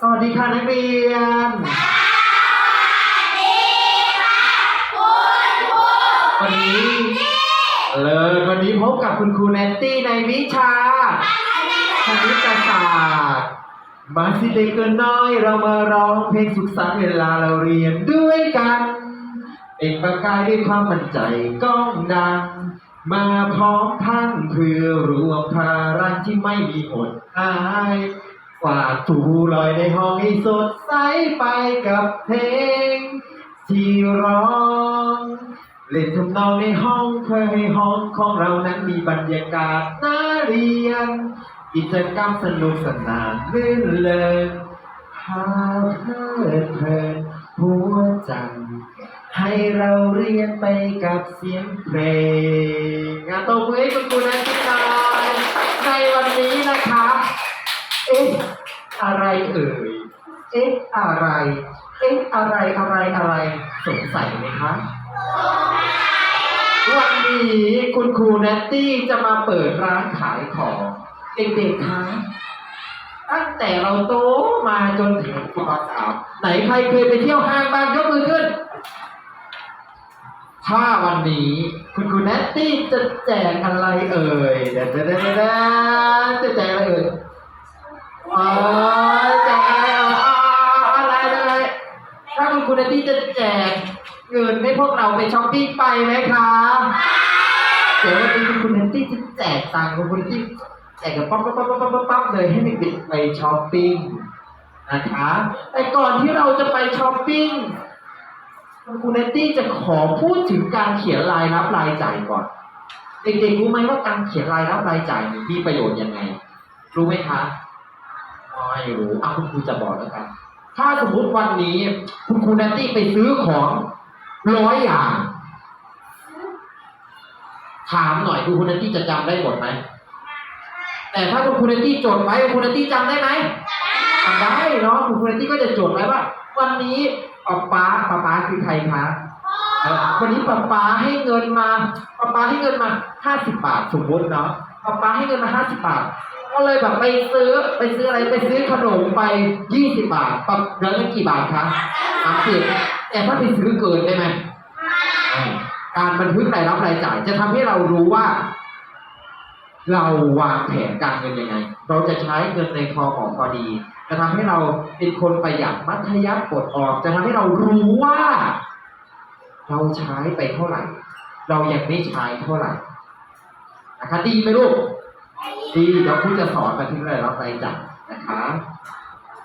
สวัสดีค่ะนักเรียน วันนี้เลยวันนี้พบกับคุณครูแนตตี้ในวิชาคณิตศาสตร์ มาสิเด็กเกินน้อย เรามาร้องเพลงสุขสันต์เวลาเราเรียนด้วยกัน เอกประกายด้วยความมั่นใจก้องดัง มาพร้อมพันเพื่อรวมพลังที่ไม่มีหดหาย ฝากถูลอยในห้องให้สดใสไปกับเพลง ที่ร้อง เล่นทำนองในห้องเพื่อให้ห้องของเรานั้นมีบรรยากาศน่าเรียน กิจกรรมสนุกสนานลื่นเลินพาเพลิดเพลินหัวใจให้เราเรียนไปกับเสียงเพลงงานตบมือให้คุณครูนันทินา เอ๊ะอะไร เอ๊ะอะไรอะไรอะไร สงสัยไหมคะวันนี้คุณครูแนตตี้จะมาเปิดร้านขายของเด็กๆคะตั้งแต่เราโตมาจนถึงป .3 ไหนใครเคยไปเที่ยวห้างบ้างยกมือขึ้น ถ้าวันนี้คุณครูแนตตี้จะแจกอะไรเอ่ยเดดเดดเดดจะแจกอะไรเอ่ยอ๋อ กูเน็ตตี้จะแจกเงินให้พวกเราไปช้อปปิ้งไปไหมคะเดี๋ยววันนี้คุณครูแนตตี้จะแจกตังค์คุณครูแนตตี้แจกกับป๊อปป๊อปป๊อปป๊อปป๊อปป๊อปเลยให้เด็กๆไปช้อปปิ้งนะคะ แต่ก่อนที่เราจะไปช้อปปิ้งคุณเนตตี้จะขอพูดถึงการเขียนรายรับรายจ่ายก่อน เด็กๆรู้ไหมว่าการเขียนรายรับรายจ่ายมีประโยชน์ยังไง รู้ไหมคะไม่รู้อะคุณครูจะบอกแล้วกัน ถ้าสมมติวันนี้ คุณครูเนตตี้ไปซื้อของร้อยอย่าง ถามหน่อยคุณครูเนตตี้จะจำได้หมดไหม แต่ถ้าคุณครูเนตตี้จดไว้คุณครูเนตตี้จำได้ไหมทำได้เนาะคุณครูเนตตี้ก็จะจดไว้ว่า วันนี้ป๊าป๊าป๊าป๊าคือใครคะวันนี้ป๊าป๊าให้เงินมาป๊าป๊าให้เงินมาห้าสิบบาทสมมติเนาะป๊าป๊าให้เงินมาห้าสิบบาท ก็เลยแบบไปซื้อไปซื้ออะไรไปซื้อขนมไปยี่สิบบาทปรับเหลือเงินกี่บาทคะสามสิบแต่ถ้าไปซื้อเกินได้ไหมไม่การบันทึกรายรับรายจ่าย จะทำให้เรารู้ว่า เราวางแผนการเงินยังไง เราจะใช้เงินในพอเหมาะพอดี จะทำให้เราเป็นคนประหยัดมัธยัสถ์กดออก จะทำให้เรารู้ว่า เราใช้ไปเท่าไหร่ เรายังไม่ใช้เท่าไหร่นะคะดีไหมลูก ดีเดี๋ยวครูจะสอนกันที่ไรเราไปจับนะคะ